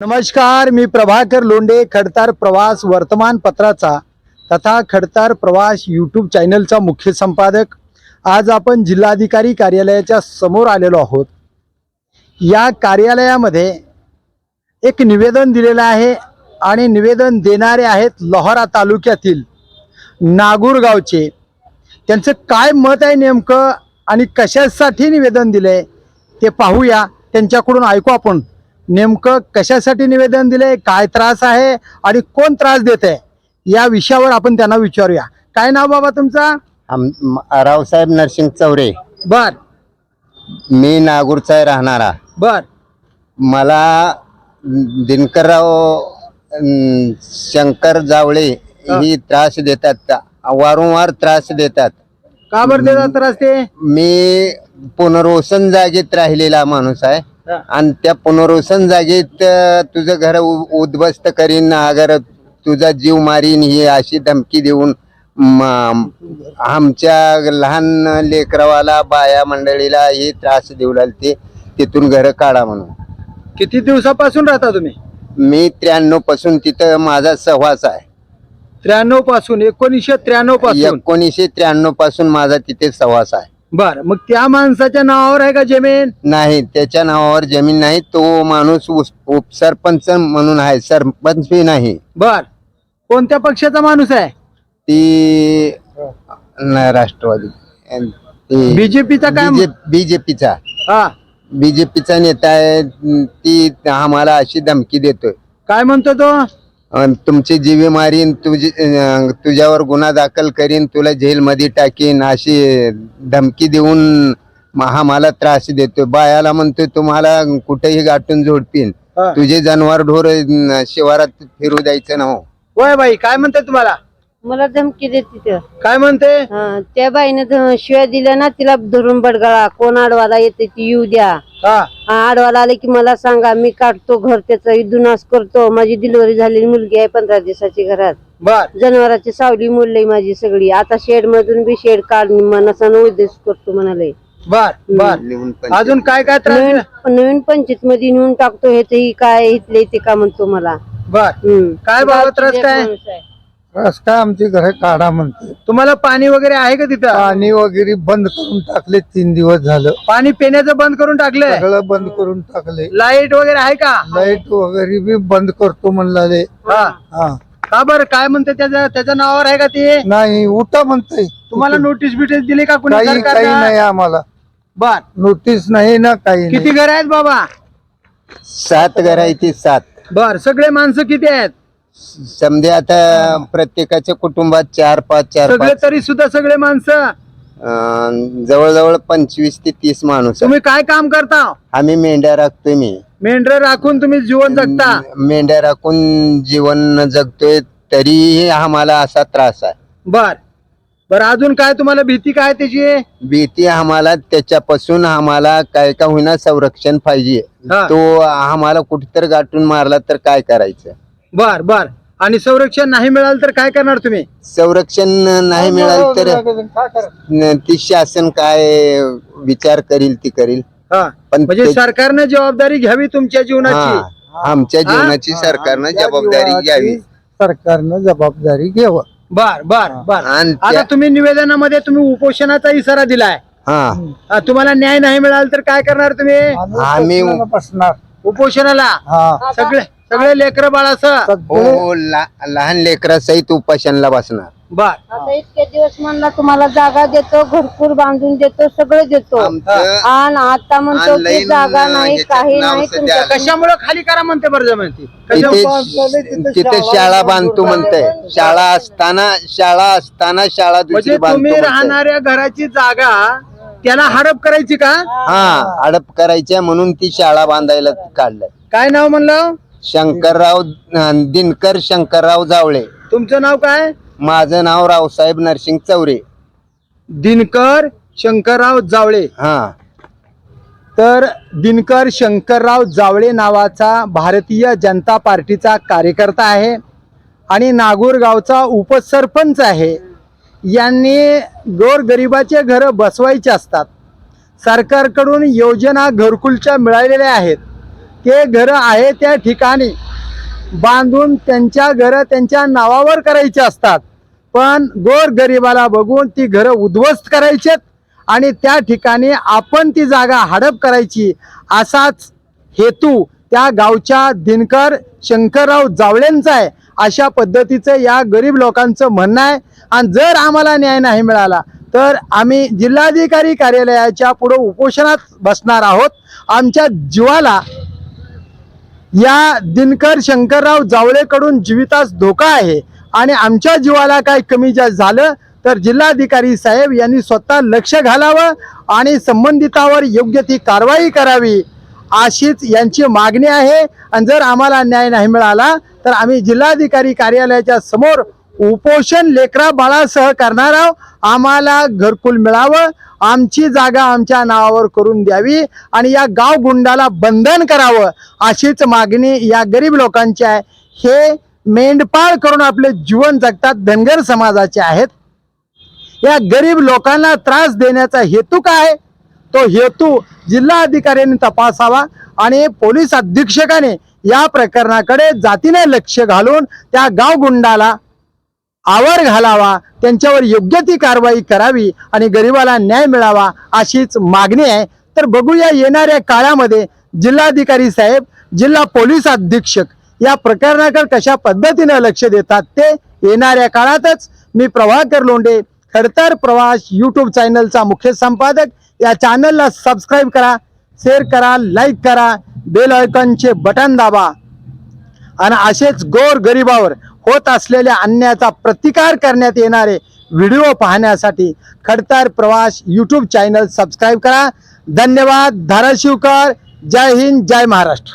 नमस्कार मी प्रभाकर लोंडे खडतार प्रवास वर्तमानपत्राचा तथा खडतार प्रवास यूट्यूब चॅनलचा मुख्य संपादक. आज आपण जिल्हाधिकारी कार्यालयाच्या समोर आलेलो आहोत. या कार्यालयामध्ये एक निवेदन दिलेलं आहे आणि निवेदन देणारे आहेत लोहारा तालुक्यातील नागूरगावचे त्यांचं काय मत आहे नेमकं आणि कशासाठी निवेदन दिलंय ते पाहूया. त्यांच्याकडून ऐकू आपण. नेमकं कशासाठी निवेदन दिले काय त्रास आहे आणि कोण त्रास देत आहे या विषयावर आपण त्यांना विचारूया. काय नाव बाबा तुमचा? रावसाहेब नरसिंग चौरे. बर. मी नागूरचा राहणारा बर. मला दिनकरराव शंकर जावळे ही. त्रास देतात वारंवार त्रास देतात. का बरं देतात त्रास ते? मी पुनर्वसन जागेत राहिलेला माणूस आहे. आणि त्या पुनर्वसन जागेत तुझं घर उद्ध्वस्त करीन अगर तुझा जीव मारीन ही अशी धमकी देऊन आमच्या लहान लेकरवाला बाया मंडळीला ही त्रास देऊ लागते तिथून घर काढा म्हणून. किती दिवसापासून राहता तुम्ही? मी त्र्याण्णवपासून तिथं माझा सहवास आहे. त्र्याण्णवपासून एकोणीसशे त्र्याण्णवपासून? एकोणीसशे त्र्याण्णवपासून माझा तिथे सहवास आहे. बर मग त्या माणसाच्या नावावर आहे का जमीन? नाही त्याच्या नावावर जमीन नाही तो माणूस उस- उपसरपंच म्हणून आहे सरपंच बी नाही. बर कोणत्या पक्षाचा माणूस आहे? ती न- राष्ट्रवादी. अन ती बीजेपीचा काय बीजेपीचा. हा. बीजेपीचा नेता आहे ती आम्हाला अशी धमकी देतोय. काय म्हणतो तो? तुमची जीवे मारीन तुझी तुझ्यावर गुन्हा दाखल करीन तुला जेलमध्ये टाकीन अशी धमकी देऊन म- आम्हाला त्रास देतोय. बायाला म्हणतोय तुम्हाला कुठेही गाठून हा. तुझे जनावर ढोर शिवारात फिरू द्यायचं ना हो. बाई काय म्हणते तुम्हाला? मला धमकी देते तिथं काय म्हणते? हं, त्या बाईने ध- शिव्या दिल्या ना तिला धरून बडगाळा. कोण आडवाला येते ती येऊ द्या. हा. हा, आडवाला आले की मला सांगा मी काढतो घर त्याचा इदुनास करतो. माझी डिलिव्हरी झालेली मुलगी आहे पंधरा दिवसाची घरात. बर. जनावराची सावली मुलली माझी सगळी. आता शेड मधून बी शेड काढ मनाचा उद्देश करतो म्हणाले. बर बर. अजून काय काय त्रास नवीन दिला? नवीन पंचायत मध्ये नेऊन टाकतो हे ही काय इथले ते का म्हणतो मला. बर. हं. काय बाबा त्रास काय? माणूस आहे. रस काय आमची घरे काढा म्हणते. तुम्हाला पाणी वगैरे आहे का तिथं? पाणी वगैरे बंद करून टाकले तीन दिवस झालं. पाणी पिण्याचं बंद करून टाकलंय? सगळं बंद करून टाकले. लाइट वगैरे आहे का? लाइट वगैरे बी बंद करतो म्हणलाले. हा. हा. का बरं? काय म्हणते त्याच्या त्याच्या नावावर आहे का ते? नाही उठा म्हणते तुम्हाला नोटीस बिटीस दिली का कुणी काही काही नाही? आम्हाला. बर. नोटीस नाही ना काही किती घर आहेत बाबा? सात घर आहे ती सात. बर सगळे माणसं किती आहेत? समजे आता प्रत्येकाच्या कुटुंबात चार पाच चार सगळे पाच. तरी सुद्धा सगळे माणसं. अं, जवळजवळ पंचवीस ते तीस माणूस आहे. तुम्ही काय काम करता? आम्ही मेंढ्या राखतोय मी. मेंढर राखून तुम्ही जीवन जगता? मेंढ्या राखून जीवन जगतोय तरीही आम्हाला असा त्रास आहे. बर. बर अजून काय तुम्हाला भीती काय त्याची? भीती आम्हाला त्याच्यापासून आम्हाला काय का होईना संरक्षण पाहिजे. हा. तो आम्हाला कुठेतरी गाठून मारला तर काय करायचं? बर बर. आणि संरक्षण नाही मिळालं तर काय करणार तुम्ही? संरक्षण नाही मिळालं तर काय करा? न- ती शासन काय विचार करील ती करील. हा. पण म्हणजे ते- सरकारनं जबाबदारी घ्यावी तुमच्या जीवनाची? हा, आमच्या जीवनाची सरकारनं या जबाबदारी जीवाची घ्यावी. सरकारनं जबाबदारी घ्यावं. बर बर बर. आणि आता त्या- तुम्ही निवेदनामध्ये तुम्ही उपोषणाचा इशारा दिलाय. हा. हा, तुम्हाला न्याय नाही मिळाला तर काय करणार तुम्ही? आम्ही- बसणार. उपोषणाला? हा. सगळे सगळे लेकर बाळासं सगळे हो ला- लहान लेकरा सहित उपाशनला बसणार. बर. आता इतके दिवस म्हणला तुम्हाला जागा देतो घरपूर बांधून देतो सगळं देतो. आमचं आणि आता म्हणतो की ऑनलाईन जागा नाही काही नाव नाही सध्या. कशामुळे खाली करा म्हणते बरं जमाती तिथे तिथे शाळा बांधतो म्हणतंय शाळा असताना शाळा असताना शाळा म्हणजे दुसरी बांधतो तुम्ही म्हणतंय. राहणाऱ्या घराची जागा त्याला हडप करायची का? हा अडप करायच्या म्हणून ती शाळा बांधायला काढलंय. काय नाव म्हणलं? शंकरराव अं, दिनकर शंकरराव जावळे. तुमचं नाव काय? माझं नाव रावसाहेब नरसिंग चौरे. दिनकर शंकरराव जावळे. हा. तर दिनकर शंकरराव जावळे नावाचा भारतीय जनता पार्टीचा कार्यकर्ता आहे आणि नागूर गावचा उपसरपंच आहे. यांनी गोरगरिबाचे घरं बसवायचे असतात. सरकारकडून योजना घरकुलच्या मिळालेल्या आहेत. ते घरं आहे त्या ठिकाणी बांधून त्यांच्या घरं त्यांच्या नावावर करायची असतात. पण गोर गरिबाला बघून ती घरं उद्ध्वस्त करायचेत आणि त्या ठिकाणी आपण ती जागा हडप करायची असाच हेतू त्या गावच्या दिनकर शंकरराव जावळेंचा आहे. अशा पद्धतीचं या गरीब लोकांचं म्हणणं आहे. आणि जर आम्हाला न्याय नाही मिळाला तर आम्ही जिल्हाधिकारी कार्यालयाच्या पुढं उपोषणात बसणार आहोत. आमच्या जीवाला या दिनकर शंकरराव जावळेकडून जीवितास धोका आहे आणि आमच्या जीवाला काय कमी जास्त झालं तर जिल्हाधिकारी साहेब यांनी स्वतः लक्ष घालावं आणि संबंधितावर योग्य ती कारवाई करावी अशीच यांची मागणी आहे. आणि जर आम्हाला न्याय नाही मिळाला तर आम्ही जिल्हाधिकारी कार्यालयाच्या समोर उपोषण लेकरा बाळासह करणार आहोत. आम्हाला घरकुल मिळावं. आमची जागा आमच्या नावावर करून द्यावी आणि या गाव गुंडाला बंधन करावं अशीच मागणी या गरीब लोकांची आहे. हे मेंढपाळ करून आपले जीवन जगतात धनगर समाजाचे आहेत. या गरीब लोकांना त्रास देण्याचा हेतू काय? तो हेतू जिल्हा अधिकाऱ्यांनी तपासावा आणि पोलीस अधीक्षकाने या प्रकरणाकडे जातीने लक्ष घालून त्या गाव गुंडाला आवर घालावा त्यांच्यावर योग्य ती कारवाई करावी आणि गरिबाला न्याय मिळावा अशीच मागणी आहे. तर बघूया येणाऱ्या काळामध्ये जिल्हाधिकारी साहेब जिल्हा पोलीस अधीक्षक या प्रकरणाकडे कशा पद्धतीने लक्ष देतात ते येणाऱ्या काळातच मी प्रभाकर लोंडे खडतर प्रवास यूट्यूब चॅनलचा मुख्य संपादक. या चॅनलला सबस्क्राईब करा शेअर करा लाईक करा बेल आयकॉनचे बटन दाबा. आणि असेच गोर गरिबावर होत असलेल्या अन्यायाचा प्रतिकार करण्यात येणारे व्हिडिओ पाहण्यासाठी खडतर प्रवास यूट्यूब चॅनल सबस्क्राईब करा. धन्यवाद. धाराशिवकर. जय हिंद. जय महाराष्ट्र.